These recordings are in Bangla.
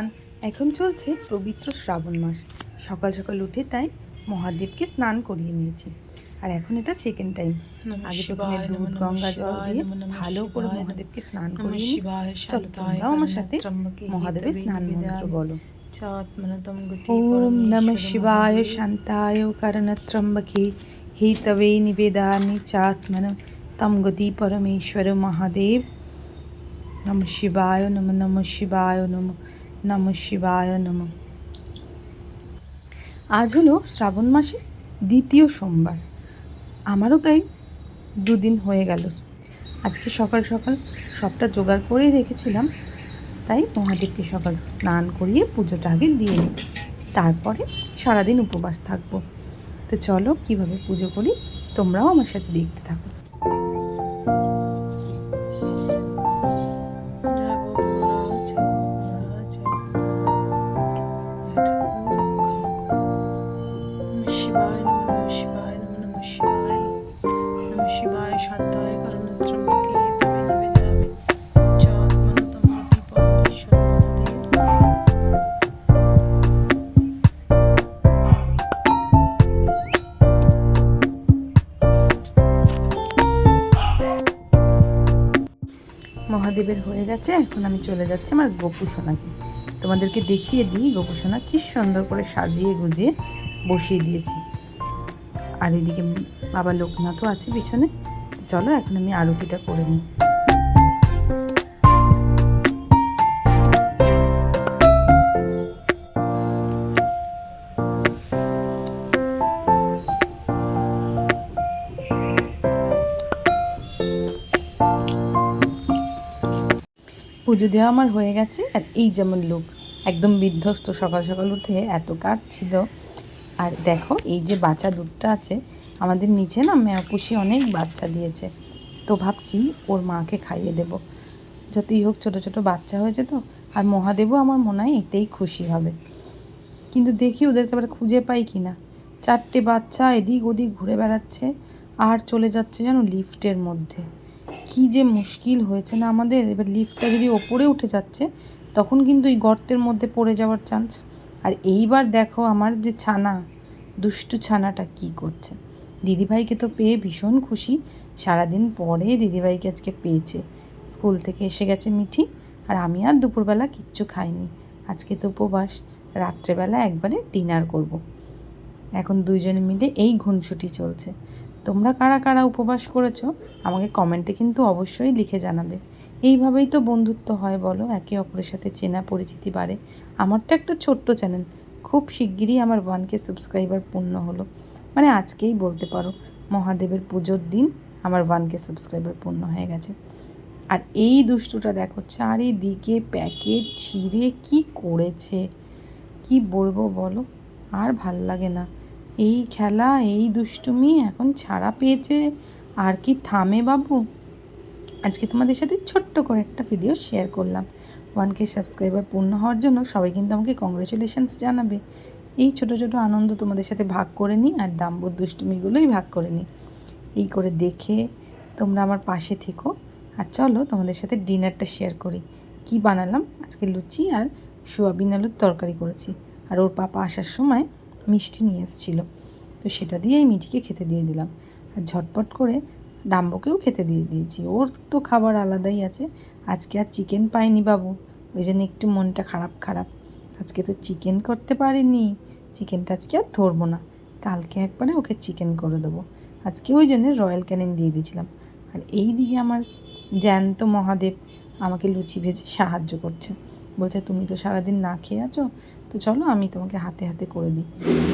এভরিওয়ান এখন চলছে পবিত্র শ্রাবণ মাস। সকাল সকাল উঠে তাই মহাদেবকে স্নান করিয়ে নিয়েছি। আর এখন এটা সেকেন্ড টাইম আগে প্রথমে দুধ গঙ্গা জল দিয়ে ভালো করে মহাদেবকে স্নান করিয়ে চলো তোমরাও আমার সাথে মহাদেবের স্নান মন্ত্র বলো। ওম নম শিবায়। শান্তায় কর্ণত্রম্বকে হিতবে নিবেদানি চাত্মন তম গতি পরমেশ্বর মহাদেব। নম শিবায় নম নম শিবায় নম নম শিবায় নম। আজ হলো শ্রাবণ মাসের দ্বিতীয় সোমবার। আমারও তাই দুদিন হয়ে গেল। আজকে সকাল সকাল সবটা জোগাড় করেই রেখেছিলাম, তাই মহাদেবকে সকাল স্নান করিয়ে পুজোটা আগে দিয়ে নিই। তারপরে সারাদিন উপবাস থাকব। তো চলো কীভাবে পুজো করি, তোমরাও আমার সাথে দেখতে থাকো। শিবায় নমঃ নমঃ শিবায় নমঃ নমঃ শিবায়। নমঃ শিবায় শান্তায় মহাদেবের হয়ে গেছে, এখন আমি চলে যাচ্ছি আমার গোপুসোনাকে তোমাদেরকে দেখিয়ে দিই গোপুসোনা কি সুন্দর করে সাজিয়ে গুজিয়ে বসিয়ে দিয়েছি। আর এদিকে বাবা লোকনাথও আছে পিছনে। চলো এখন আমি আরতিটা করে নিই। পুজো দেওয়া আমার হয়ে গেছে, আর এই যেমন লোক, একদম বিধ্বস্ত সকাল সকাল উঠে এত কাজ ছিল আর দেখো, এই যে বাচ্চা দুধটা আছে, আমাদের নিচে না ম্যাপুষি অনেক বাচ্চা দিয়েছে। তো ভাবছি ওর মাকে খাইয়ে দেব। যতই হোক ছোট ছোট বাচ্চা হয়েছে তো, আর মহাদেবও আমার মনে হয় এতেই খুশি হবে। কিন্তু দেখি ওদেরকে আবার খুঁজে পাই কি না। চারটে বাচ্চা এদিক ওদিক ঘুরে বেড়াচ্ছে, আর চলে যাচ্ছে যেন লিফটের মধ্যে। কি যে মুশকিল হয়েছে না আমাদের। এবার লিফটটা যদি ওপরে উঠে যাচ্ছে, তখন কিন্তু এই গর্তের মধ্যে পড়ে যাওয়ার চান্স আর এইবার দেখো আমার যে ছানা, দুষ্টু ছানাটা কি করছে। দিদিভাইকে তো পেয়ে ভীষণ খুশি। সারাদিন পরে দিদিভাইকে আজকে পেয়েছে। স্কুল থেকে এসে গেছে মিঠি আর আমি আর দুপুরবেলা কিচ্ছু খাইনি। আজকে তো উপবাস, রাত্রেবেলা একবারে ডিনার করব। এখন দুইজনে মিলে এই ঘুনসুটি চলছে। তোমরা কারা কারা উপবাস করেছ, আমাকে কমেন্টে কিন্তু অবশ্যই লিখে জানাবে। এইভাবেই তো বন্ধুত্ব হয় বলো, একে অপরের সাথে চেনা পরিচিতি বাড়ে। আমার তো একটা ছোট্ট চ্যানেল খুব শিগগিরই আমার ওয়ানকে সাবস্ক্রাইবার পূর্ণ হলো। মানে আজকেই বলতে পারো, মহাদেবের পুজোর দিন আমার ওয়ানকে সাবস্ক্রাইবার পূর্ণ হয়ে গেছে। আর এই দুষ্টুটা দেখো, চারিদিকে প্যাকেট ছিঁড়ে কি করেছে? কি বলব বলো? আর ভালো লাগে না। এই খেলা, এই দুষ্টুমি এখন ছাড়া পেয়েছে। আর কি থামে বাবু? আজকে তোমাদের সাথে ছোট্ট করে একটা ভিডিও শেয়ার করলাম। ওয়ান কে সাবস্ক্রাইবার পূর্ণ হওয়ার জন্য সবাই কিন্তু আমাকে কংগ্রেচুলেশনস জানাবে। এই ছোট ছোট আনন্দ তোমাদের সাথে ভাগ করে নিই আর ডাম্বর দুষ্টুমিগুলোই ভাগ করে নিই। এই করে দেখে তোমরা আমার পাশে থেকো। আর চলো তোমাদের সাথে ডিনারটা শেয়ার করি। কি বানালাম? আজকে লুচি আর সোয়াবিন আলুর তরকারি করেছি। আর ওর পাপা আসার সময় মিষ্টি নিয়ে এসেছিল। তো সেটা দিয়েই মিঠিকে খেতে দিয়ে দিলাম। আর ঝটপট করে ডাম্বোকেও খেতে দিয়ে দিয়েছি। ওর তো খাবার আলাদাই আছে। আজকে আর চিকেন পাইনি বাবু। ওই জন্য একটু মনটা খারাপ খারাপ। আজকে তো চিকেন করতে পারিনি। চিকেনটা আজকে আর ধরবো না। কালকে একবারে ওকে চিকেন করে দেবো। আজকে ওই জন্য রয়্যাল ক্যানিন দিয়ে দিয়েছিলাম। আর এই দিকে আমার জ্যান্ত মহাদেব আমাকে লুচি ভেজে সাহায্য করছে। বলছে, তুমি তো সারাদিন না খেয়ে আছো? তো চলো আমি তোমাকে হাতে হাতে করে দিই।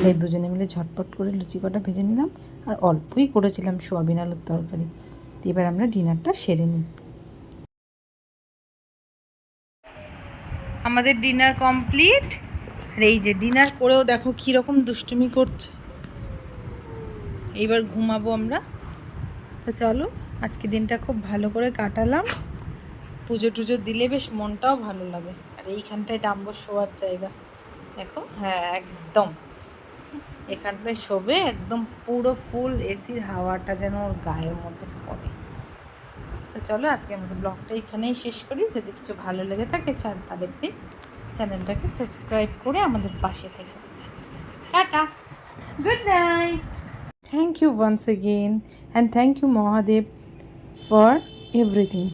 তাই দুজনে মিলে ঝটপট করে লুচি কটা ভেজে নিলাম আর অল্পই করেছিলাম সোয়াবিন আলুর তরকারি। তো এবার আমরা ডিনারটা সেরে নিই। আমাদের ডিনার কমপ্লিট। আর এই যে ডিনার করেও দেখো কীরকম দুষ্টুমি করছে। এইবার ঘুমাবো আমরা। তো চলো, আজকে দিনটা খুব ভালো করে কাটালাম। পুজো টুজো দিলে বেশ মনটাও ভালো লাগে। আর এইখানটায় ডাম্বর শোয়ার জায়গা। দেখো? হ্যাঁ একদম। এখানটায় শোবে একদম পুরো ফুল এসির হাওয়াটা যেন ওর গায়ের মধ্যে পড়ে। তো চলো আজকের মতো ব্লগটা এখানেই শেষ করি। যদি কিছু ভালো লেগে থাকে তাহলে প্লিজ চ্যানেলটাকে সাবস্ক্রাইব করে আমাদের পাশে থেকে। Ta-ta. Good night thank you once again and thank you Mahadev for everything